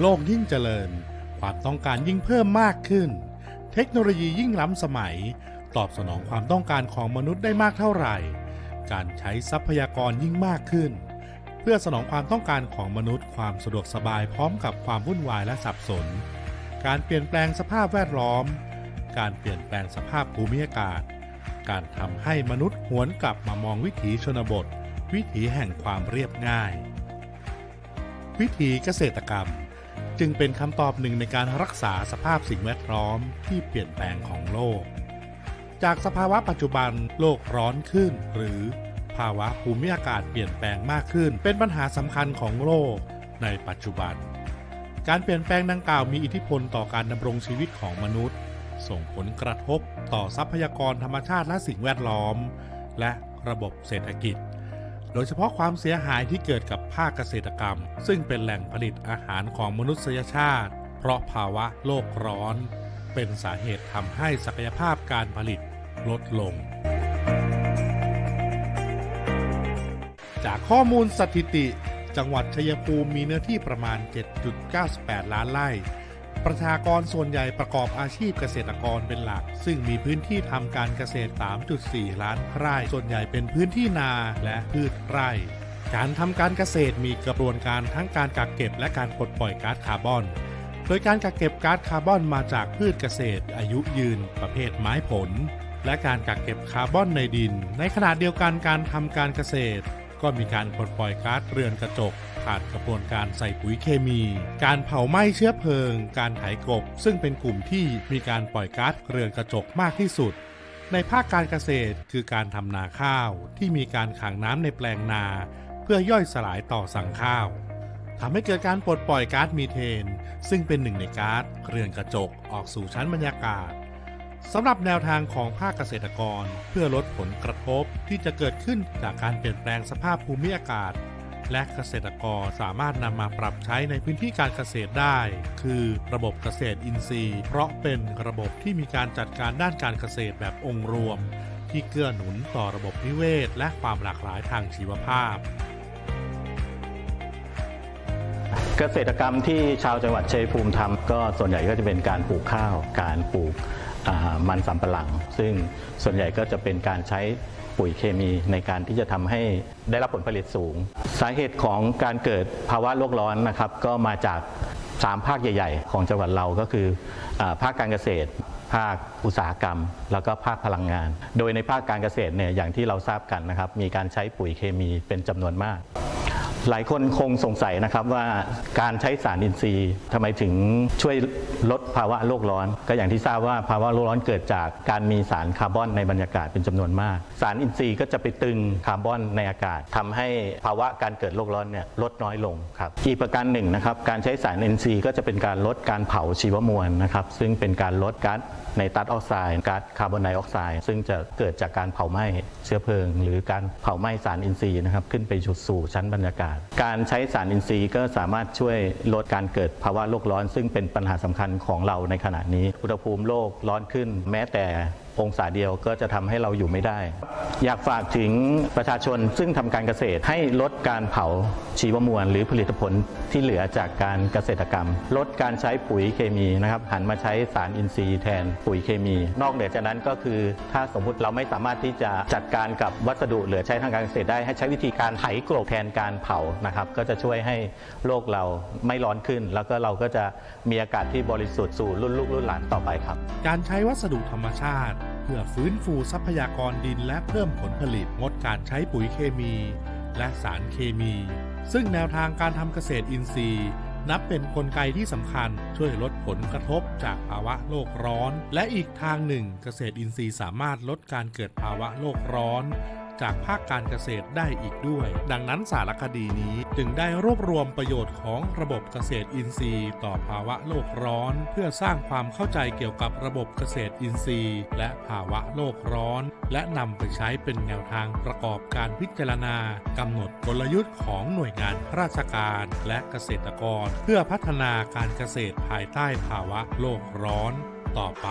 โลกยิ่งเจริญ ความต้องการยิ่งเพิ่มมากขึ้น เทคโนโลยียิ่งล้ำสมัย ตอบสนองความต้องการของมนุษย์ได้มากเท่าไหร่ การใช้ทรัพยากรยิ่งมากขึ้น เพื่อสนองความต้องการของมนุษย์ ความสะดวกสบายพร้อมกับความวุ่นวายและสับสน การเปลี่ยนแปลงสภาพแวดล้อม การเปลี่ยนแปลงสภาพภูมิอากาศ การทำให้มนุษย์หวนกลับมามองวิถีชนบท วิถีแห่งความเรียบง่าย วิถีเกษตรกรรม จึงเป็นคำตอบหนึ่งในการรักษาสภาพสิ่งแวดล้อมที่เปลี่ยนแปลงของโลก จากสภาวะปัจจุบันโลกร้อนขึ้น หรือภาวะภูมิอากาศเปลี่ยนแปลงมากขึ้น เป็นปัญหาสำคัญของโลกในปัจจุบัน การเปลี่ยนแปลงดังกล่าวมีอิทธิพลต่อการดำรงชีวิตของมนุษย์ ส่งผลกระทบต่อทรัพยากรธรรมชาติและสิ่งแวดล้อม และระบบเศรษฐกิจ โดยเฉพาะความเสียหายที่เกิดกับภาคเกษตรกรรม ซึ่งเป็นแหล่งผลิตอาหารของมนุษยชาติ เพราะภาวะโลกร้อน เป็นสาเหตุทำให้ศักยภาพการผลิตลดลง จากข้อมูลสถิติ จังหวัดชัยภูมิมีเนื้อที่ประมาณ 7.98 ล้านไร่ ประชากรส่วนใหญ่ประกอบอาชีพเกษตรกรเป็นหลัก ซึ่งมีพื้นที่ทำการเกษตร 3.4 ล้านไร่ ส่วนใหญ่เป็นพื้นที่นาและพืชไร่ การทำการเกษตรมีกระบวนการทั้งการกักเก็บและการปลดปล่อยก๊าซคาร์บอน โดยการกักเก็บก๊าซคาร์บอนมาจากพืชเกษตร อายุยืน ประเภทไม้ผล และการกักเก็บคาร์บอนในดิน ในขณะเดียวกันการทำการเกษตร ก็มีการปลดปล่อยก๊าซเรือนกระจก ผ่านกระบวนการใส่ปุ๋ยเคมี การเผาไหม้เชื้อเพลิง การไถกบ ซึ่งเป็นกลุ่มที่มีการปล่อยก๊าซเรือนกระจกมากที่สุด ในภาคการเกษตรคือการทำนาข้าวที่มีการขังน้ำในแปลงนา เพื่อย่อยสลายต่อสั่งข้าวทำให้เกิดการปลดปล่อยก๊าซมีเทน ซึ่งเป็นหนึ่งในก๊าซเรือนกระจกออกสู่ชั้นบรรยากาศสำหรับแนวทางของภาคเกษตรกรเพื่อลดผลกระทบที่จะเกิดขึ้นจากการเปลี่ยนแปลงสภาพภูมิอากาศ และเกษตรกรสามารถนำมาปรับใช้ในพื้นที่การเกษตรได้ คือระบบเกษตรอินทรีย์ เพราะเป็นระบบที่มีการจัดการด้านการเกษตรแบบองค์รวม ที่เกื้อหนุนต่อระบบนิเวศ และความหลากหลายทางชีวภาพเกษตรกรรมที่ชาวจังหวัดชัยภูมิทำก็ส่วนใหญ่ก็จะเป็นการปลูกข้าว การปลูกมันสำปะหลัง ซึ่งส่วนใหญ่ก็จะเป็นการใช้ ปุ๋ยเคมีในการที่จะทำให้ได้รับผลผลิตสูง สาเหตุของการเกิดภาวะโลกร้อนนะครับ ก็มาจาก 3 ภาคใหญ่ ๆ ของจังหวัดเราก็คืออภาคการเกษตร ภาคอุตสาหกรรม แล้วก็ภาคพลังงาน โดยในภาคการเกษตรเนี่ยอย่างที่เราทราบกันนะครับ มีการใช้ปุ๋ยเคมีเป็นจำนวนมาก หลายคนคงสงสัยนะครับว่าการใช้สารอินทรีย์ทำไมถึงช่วยลดภาวะโลกร้อน ก็อย่างที่ทราบว่าภาวะโลกร้อนเกิดจากการมีสารคาร์บอนในบรรยากาศเป็นจำนวนมาก สารอินทรีย์ก็จะไปตึงคาร์บอนในอากาศทำให้ภาวะการเกิดโลกร้อนเนี่ยลดน้อยลงครับอีกประการหนึ่งนะครับการใช้สารอินทรีย์ก็จะเป็นการลดการเผาชีวมวลนะครับซึ่งเป็นการลดก๊าซในตัสออกไซด์ก๊าซคาร์บอนไดออกไซด์ซึ่งจะเกิดจากการเผาไหม้เชื้อเพลิง หรือการเผาไหม้สารอินทรีย์นะครับขึ้นไปสู่ชั้นบรรยากาศ การใช้สารอินทรีย์ก็สามารถช่วยลดการเกิดภาวะโลกร้อน ซึ่งเป็นปัญหาสำคัญของเราในขณะนี้ อุณหภูมิโลกร้อนขึ้น แม้แต่องศาเดียวก็จะทำให้เราอยู่ไม่ได้ อยากฝากถึงประชาชนซึ่งทำการเกษตรให้ลดการเผาชีวมวล หรือผลิตผลที่เหลือจากการเกษตรกรรม ลดการใช้ปุ๋ยเคมีนะครับหันมาใช้สารอินทรีย์แทนปุ๋ยเคมี นอกเหนือจากนั้นก็คือ ถ้าสมมติเราไม่สามารถที่จะจัดการกับวัสดุเหลือใช้ทางการเกษตรได้ให้ใช้วิธีการไถกลบแทนการเผานะครับก็จะช่วยให้โลกเราไม่ร้อนขึ้น แล้วก็เราก็จะมีอากาศที่บริสุทธิ์สู่รุ่นลูกรุ่นหลานต่อไปครับ การใช้วัสดุธรรมชาติ เพื่อฟื้นฟูทรัพยากรดินและเพิ่มผลผลิตงดการใช้ปุ๋ยเคมี และสารเคมี ซึ่งแนวทางการทำเกษตรอินทรีย์ นับเป็นนกลไกที่สำคัญช่วยลดผลกระทบจากภาวะโลกร้อน และอีกทางหนึ่งเกษตรอินทรีย์สามารถลดการเกิดภาวะโลกร้อน จากภาคการเกษตรได้อีกด้วย ดังนั้นสารคดีนี้จึงได้รวบรวมประโยชน์ของระบบเกษตรอินทรีย์ ต่อภาวะโลกร้อน เพื่อสร้างความเข้าใจเกี่ยวกับระบบเกษตรอินทรีย์ และภาวะโลกร้อน และนำไปใช้เป็นแนวทางประกอบการพิจารณากำหนดกลยุทธ์ของหน่วยงานราชการและเกษตรกร เพื่อพัฒนาการเกษตรภายใต้ภาวะโลกร้อนต่อไป